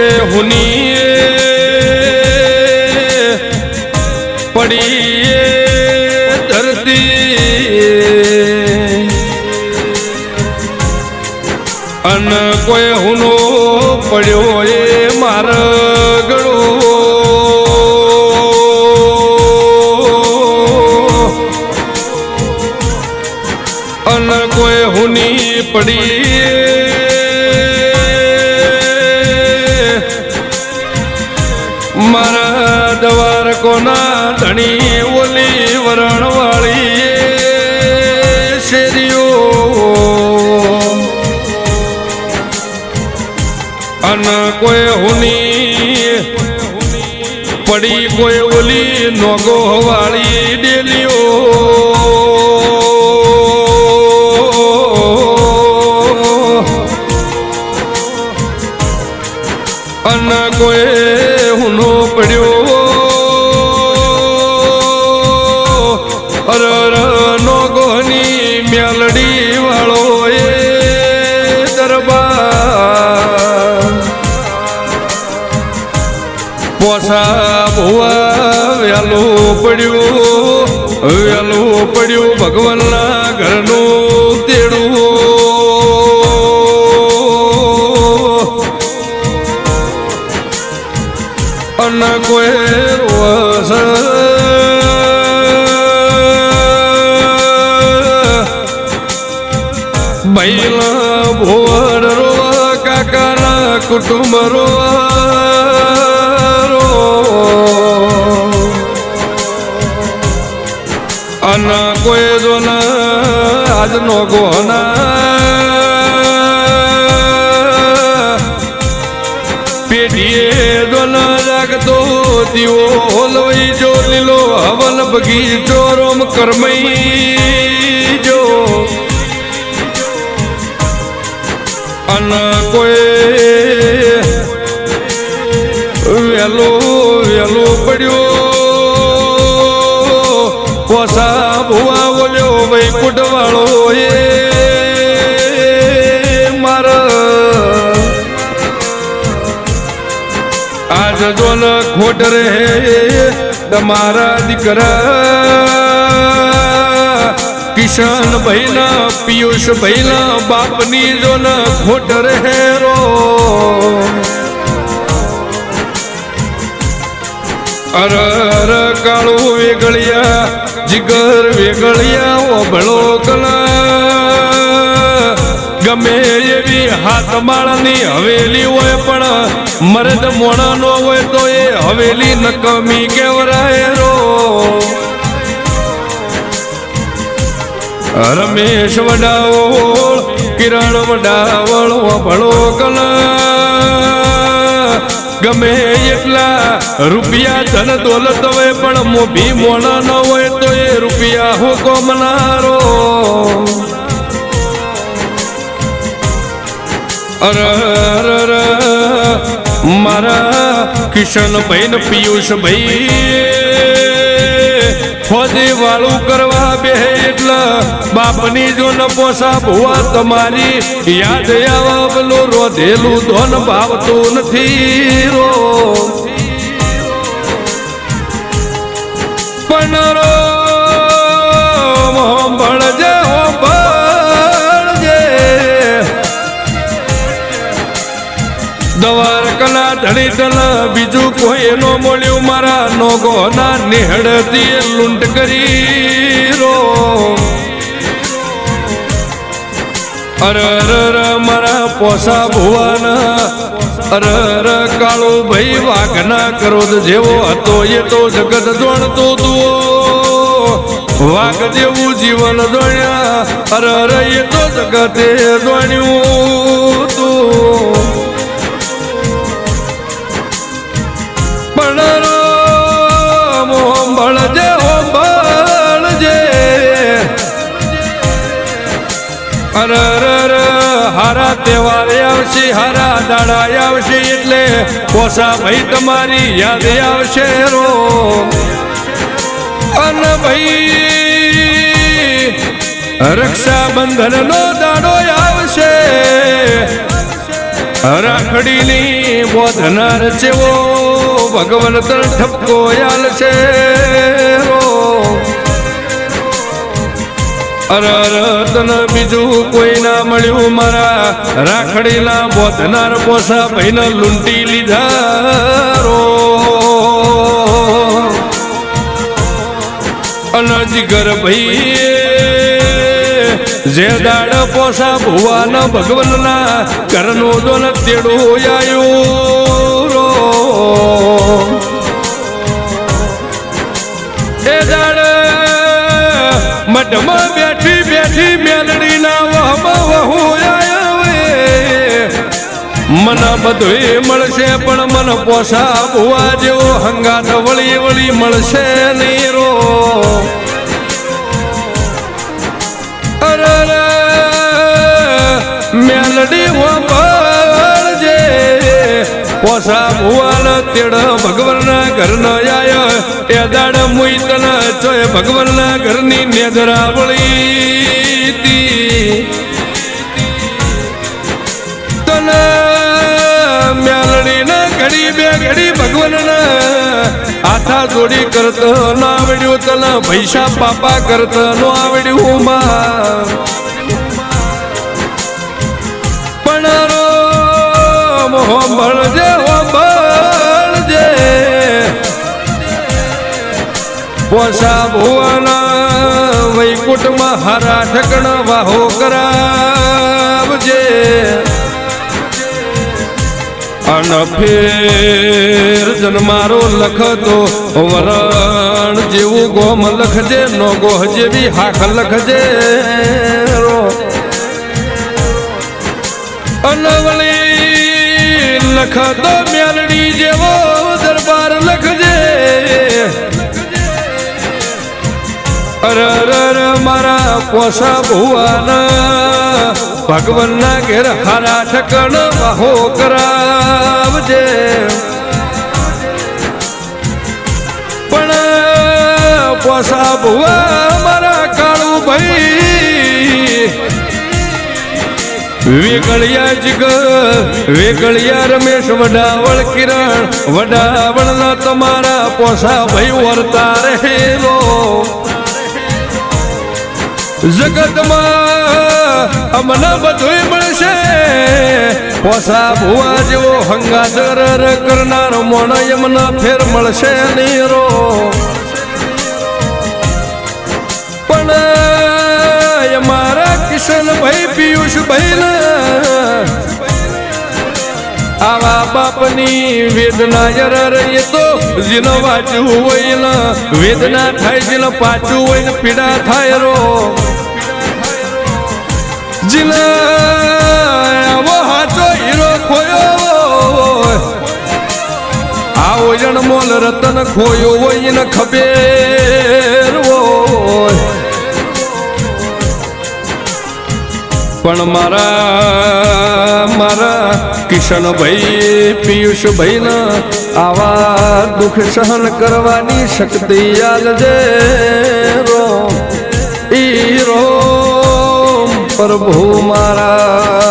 કે હુની પડી ધરતી અન કોઈ હુનો પડ્યો દવાર કોના ધણી ઓલી વરણ વાળી શેરીઓ. અને કોઈ હુની પડી કોઈ ઓલી નોગો વાળી ડેલીઓ. પડ્યું પડ્યું ભગવાનના ઘરનું તેડું. અન કોઈ રોસ બૈલા ભોર રોવા કાકાના કુટુંબ રોવા આજનો ગોના. પેઢીએ દોન જાગતો દીવો હોલવઈ જો, લીલો હવન બગીચો રોમ કરમઈ જો. અન કોઈ વેલો વેલો પડ્યો. પોસા ભુવા વૈકુટ વાળો એ મારા. આજ જોન ખોટ રહે તમારા દીકરા. કિશન ભાઈના, પિયુષ ભાઈના બાપની જોન ખોટ રહે રો. અર અર કાળું વેગળિયા જીગર વેગળિયા ઓભળો કલા. ગમે એવી હાથ માળાની હવેલી હોય પણ મરદ મોણા નો હોય તો એ હવેલી નકમી કેવરાય રો. રમેશ વડાવોળ કિરણ વડાવળ ભળો કલા. ગમે એટલા રૂપિયા ધન દોલત હોય, પણ મોભી મોણા ન હોય તો એ રૂપિયા હો કોમનારો અર મારા કિશન મારા ને પિયુષ પિયુષભાઈ. ફોજી વાળું કરવા બે એટલે બાપની જો ન પોસા ભુવા તમારી. યાદ આવા પેલું રોધેલું ધોન ભાવતું નથી રો. પણ રો દ્વારકના ધણી બીજું કોઈ નો મળ્યું. મારા નોગો ના નિહળતી લૂંટ કરી રો. અર અર અર, મારા પોસા ભુવાના, અર અર, કાળો ભાઈ વાઘના ક્રોધ જેવો હતો. એ તો જગત જોણતો તું વાઘ જેવું જીવન જોણ્યા અર અર, એ તો જગતે દોણ્યું. હારા તહેવાર આવશે, હારા દાડા આવશે એટલે પોસા ભાઈ તમારી યાદ આવશે રો. અન ભાઈ રક્ષાબંધન નો દાડો આવશે. રાખડીની બોધનાર જેવો ભગવાન તર ઠપકો આલશે. અર બીજું કોઈ ના મળ્યું મારા રાખડીના બોધનાર પોસા ભાઈને લૂંટી લીધા રો. અનજગર ભાઈ જે દાડ પોસા ભુવાન ભગવાનના ઘરનો દોન તેડું આયો રો. એ દાડ મઢમાં બેઠી બેઠી મેલડીના વહમાં વહુ મને બધું મળશે, પણ મન પોસા ભુવા જેવો હંગાત વળી વળી મળશે નહીં રો, મેલડી વાપરજે ભગવાનના આથા જોડી કરત ન આવડ્યું. તને પૈસા પાપા કરત ન આવડ્યું માં. પણ હોંભળજે હોંભળજે પોસા ભુવાના વૈકુટમાં હારા ઠકણ વાહો કરાવજે. અન ફેર જન્મારો લખતો વરણ જેવું ગોમ લખજે, નો ગોહ જેવી હાખ લખજે. રો અનવળી લખતો મેલડી જેવો પોસા ભુવાના, ભગવાનના ઘેર હારા ઠકણ વાહો કરાવજે. પણ પોસા ભુવા મારા કાળુ ભાઈ વેગળિયા જગ, વેગળિયા રમેશ, વડાવળ કિરણ, વડાવળના તમારા પોસા ભાઈ વર્તા રહેલો. જગતમાં અમને બધું મળશે. પોસા ભુવા જેવો હંગાજર કરનાર મોણ એમના ફેર મળશે નીરો. પણ મારા કિશનભાઈ પિયુષભાઈ બાપની વેદના જરર એ તો જેનો વાંચ્યું હોય ને. વેદના થાય જેને પાછું હોય ને, પીડા થાય રો. જેને આવો હાચો હીરો ખોયો આવો જણમોલ રતન ખોયો હોય ને ખબેર પણ મારા મારા કિશન ભાઈ પિયુષ ભાઈ પિયુષભાઈના આવા દુઃખ સહન કરવાની શક્તિ આલજે રોમ ઈ રોમ પ્રભુ મારા